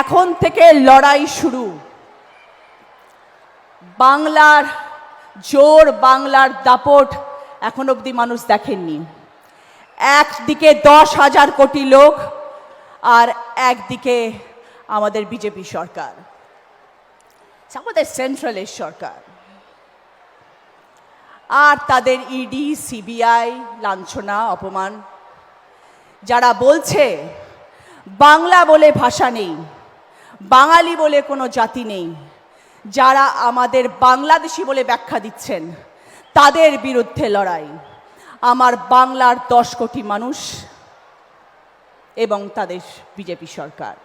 এখন থেকে লড়াই শুরু। বাংলার জোর, বাংলার দাপট এখন অবধি মানুষ দেখেননি। একদিকে দশ হাজার কোটি লোক আর একদিকে আমাদের বিজেপি সরকার। আমাদের সেন্ট্রালের সরকার। আর তাদের ইডি সিবিআই লাঞ্ছনা, অপমান, যারা বলছে বাংলা বলে ভাষা নেই। বাঙালি বলে কোনো জাতি নেই। যারা আমাদের বাংলাদেশি বলে ব্যাখ্যা দিচ্ছেন, তাদের বিরুদ্ধে লড়াই। আমার বাংলার দশ কোটি মানুষ এবং তাদের বিজেপি সরকার।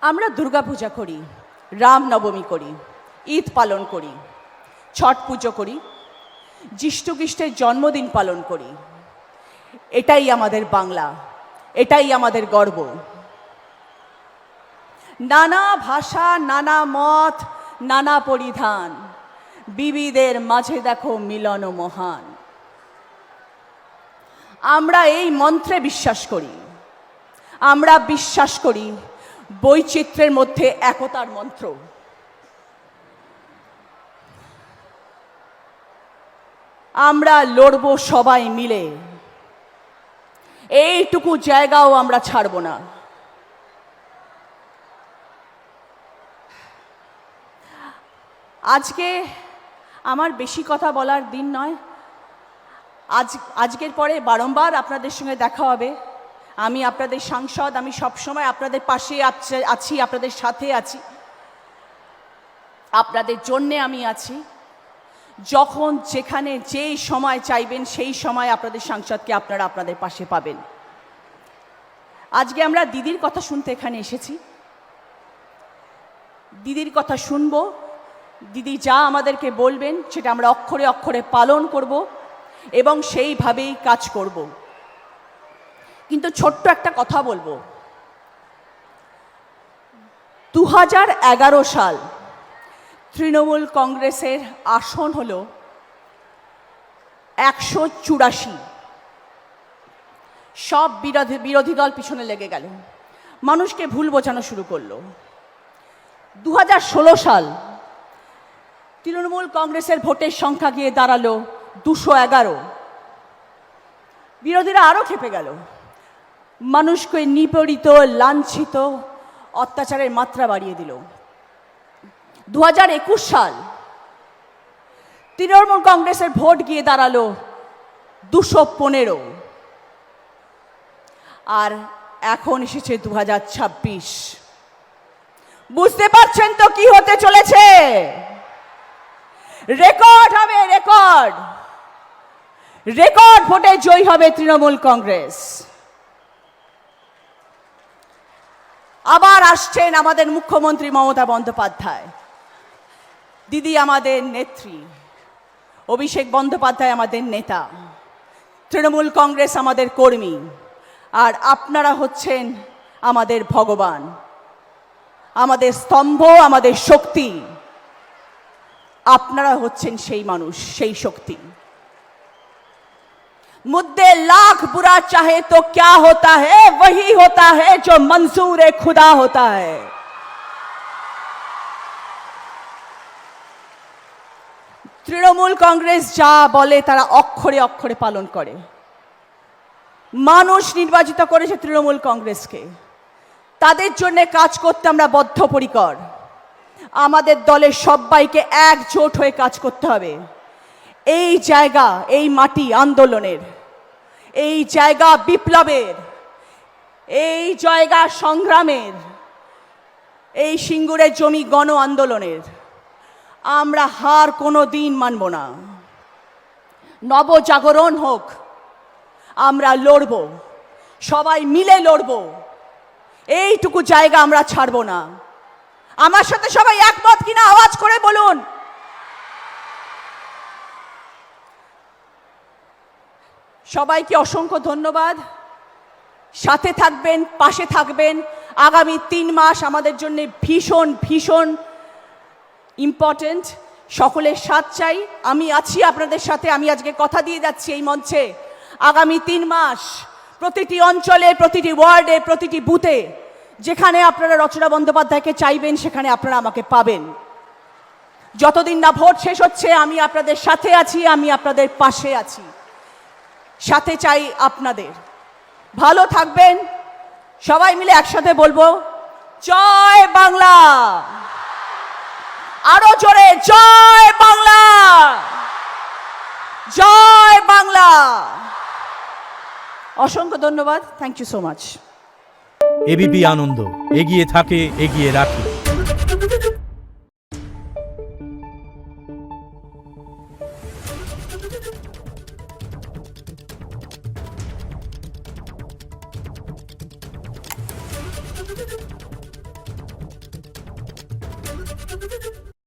আমরা দুর্গাপূজা করি রামনবমী করি, ঈদ পালন করি, ছট পুজো করি যিষ্টুখ্রিস্টের জন্মদিন পালন করি। এটাই আমাদের বাংলা। এটাই আমাদের গর্ব। নানা ভাষা, নানা মত, নানা পরিধান, বিবিদের মাঝে দেখো মিলন মহান। আমরা এই মন্ত্রে বিশ্বাস করি, আমরা বিশ্বাস করি বৈচিত্র্যের মধ্যে একতার মন্ত্র। আমরা লড়ব সবাই মিলে এইটুকু জায়গাও আমরা ছাড়ব না। আজকে আমার বেশি কথা বলার দিন নয়। আজ, আজকের পরে বারংবার আপনাদের সঙ্গে দেখা হবে। আমি আপনাদের সাংসদ, আমি সবসময় আপনাদের পাশে আছি- আছি, আপনাদের সাথে আছি। আপনাদের জন্যে আমি আছি। যখন যেখানে যেই সময় চাইবেন, সেই সময় আপনাদের সাংসদকে আপনারা আপনাদের পাশে পাবেন। আজকে আমরা দিদির কথা শুনতে এখানে এসেছি। দিদির কথা শুনব। দিদি যা আমাদেরকে বলবেন, সেটা আমরা অক্ষরে অক্ষরে পালন করব এবং সেইভাবেই কাজ করব। কিন্তু ছোট্ট একটা কথা বলব। দু হাজার এগারো সাল তৃণমূল কংগ্রেসের আসন হল একশো চুরাশি। সব বিরোধী বিরোধী দল পিছনে লেগে গেল। মানুষকে ভুল বোঝানো শুরু করল। দু হাজার ষোলো সাল তৃণমূল কংগ্রেসের ভোটের সংখ্যা গিয়ে দাঁড়াল দুশো এগারো। বিরোধীরা আরও খেপে গেল। মানুষকে নিপীড়িত, লাঞ্ছিত অত্যাচারের মাত্রা বাড়িয়ে দিল। দু সাল তৃণমূল কংগ্রেসের ভোট গিয়ে দাঁড়াল দুশো পনেরো। আর এখন এসেছে দু ছাব্বিশ। বুঝতে পারছেন তো কি হতে চলেছে? রেকর্ড হবে, রেকর্ড। রেকর্ড ভোটে জয়ী হবে তৃণমূল কংগ্রেস। আবার আসছেন আমাদের মুখ্যমন্ত্রী মমতা বন্দ্যোপাধ্যায়। দিদি আমাদের নেত্রী অভিষেক বন্দ্যোপাধ্যায় আমাদের নেতা তৃণমূল কংগ্রেস আমাদের কর্মী আর আপনারা হচ্ছেন আমাদের ভগবান আমাদের স্তম্ভ আমাদের শক্তি আপনারা হচ্ছেন সেই মানুষ সেই শক্তি मुद्दे लाख बुरा चाहे तो क्या होता है वही होता है जो मंसूर खुदा होता है তৃণমূল কংগ্রেস যা বলে তারা অক্ষরে অক্ষরে পালন করে। মানুষ নির্বাচিত করেছে তৃণমূল কংগ্রেসকে। তাদের জন্য কাজ করতে আমরা বদ্ধপরিকর। আমাদের দলের সবাইকে একজোট হয়ে কাজ করতে হবে। এই জায়গা, এই মাটি আন্দোলনের, এই জায়গা বিপ্লবের, এই জায়গা সংগ্রামের, এই সিঙ্গুরের জমি গণ আন্দোলনের আমরা হার কোনো দিন মানব না। নবজাগরণ হোক, আমরা লড়ব, সবাই মিলে লড়ব, এইটুকু জায়গা আমরা ছাড়ব না। আমার সাথে সবাই একমত কিনা আওয়াজ করে বলুন। সবাইকে অসংখ্য ধন্যবাদ। সাথে থাকবেন, পাশে থাকবেন। আগামী তিন মাস আমাদের জন্য ভীষণ ভীষণ ইম্পর্ট্যান্ট সকলের সাথ চাই। আমি আছি আপনাদের সাথে, আমি আজকে কথা দিয়ে যাচ্ছি এই মঞ্চে। আগামী তিন মাস প্রতিটি অঞ্চলে, প্রতিটি ওয়ার্ডে, প্রতিটি বুথে, যেখানে আপনারা রচনা বন্দ্যোপাধ্যায়কে চাইবেন, সেখানে আপনারা আমাকে পাবেন। যতদিন না ভোট শেষ হচ্ছে, আমি আপনাদের সাথে আছি, আমি আপনাদের পাশে আছি। সাথে চাই আপনাদের। ভালো থাকবেন। সবাই মিলে একসাথে বলব, জয় বাংলা আরও জোরে, জয় বাংলা! জয় বাংলা! অসংখ্য ধন্যবাদ thank you so much ABP Ananda, এগিয়ে থাকে, এগিয়ে রাখে।